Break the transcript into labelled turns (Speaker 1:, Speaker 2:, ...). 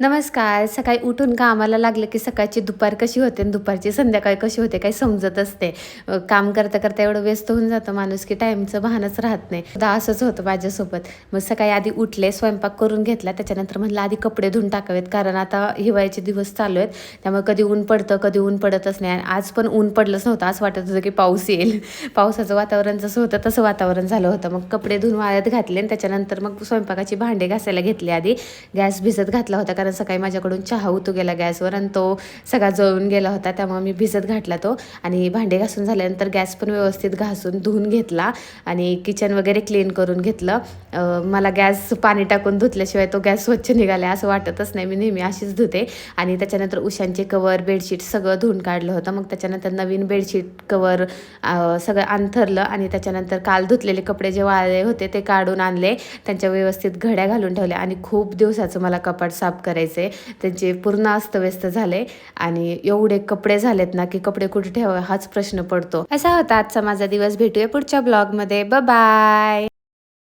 Speaker 1: नमस्कार. सकाळी उठून कामाला लागलं की सकाळची दुपार कशी होते आणि दुपारची संध्याकाळी कशी होते काही समजत असते. काम करता करता एवढं व्यस्त होऊन जातं माणूस की टाईमचं भानच राहत नाही. तर असंच होतं माझ्यासोबत. मग सकाळी आधी उठले स्वयंपाक करून घेतला त्याच्यानंतर म्हणलं आधी कपडे धुवून टाकावेत कारण आता हिवाळ्याचे दिवस चालू आहेत. त्यामुळे कधी ऊन पडतं कधी ऊन पडतच नाही. आणि आज पण ऊन पडलंच नव्हतं. असं वाटत होतं की पाऊस येईल. पावसाचं वातावरण जसं होतं तसं वातावरण झालं होतं. मग कपडे धुवून वाळत घातले आणि त्याच्यानंतर मग स्वयंपाकाची भांडे घासायला घेतली आधी. गॅस भिजत घातला होता कारण सकाळी माझ्याकडून चहा उतू गेला गॅसवर आणि तो सगळा जळून गेला होता त्यामुळे मी भिजत घातला तो. आणि भांडे घासून झाल्यानंतर गॅस पण व्यवस्थित घासून धुवून घेतला आणि किचन वगैरे क्लीन करून घेतलं. मला गॅस पाणी टाकून धुतल्याशिवाय तो गॅस स्वच्छ निघाला असं वाटतच नाही. मी नेहमी अशीच धुते आणि त्याच्यानंतर उशांचे कवर बेडशीट सगळं धुवून काढलं होतं. मग त्याच्यानंतर नवीन बेडशीट कवर सगळं अंथरलं आणि त्याच्यानंतर काल धुतलेले कपडे जे वाळले होते ते काढून आणले. त्यांच्या व्यवस्थित घड्या घालून ठेवल्या आणि खूप दिवसाचं मला कपाट साफ करायचे त्यांचे पूर्ण अस्तव्यस्त झाले आणि एवढे कपडे झालेत ना की कपडे कुठे ठेवा हाच प्रश्न पडतो. असा होता आजचा माझा दिवस. भेटूया पुढच्या ब्लॉगमध्ये. बाय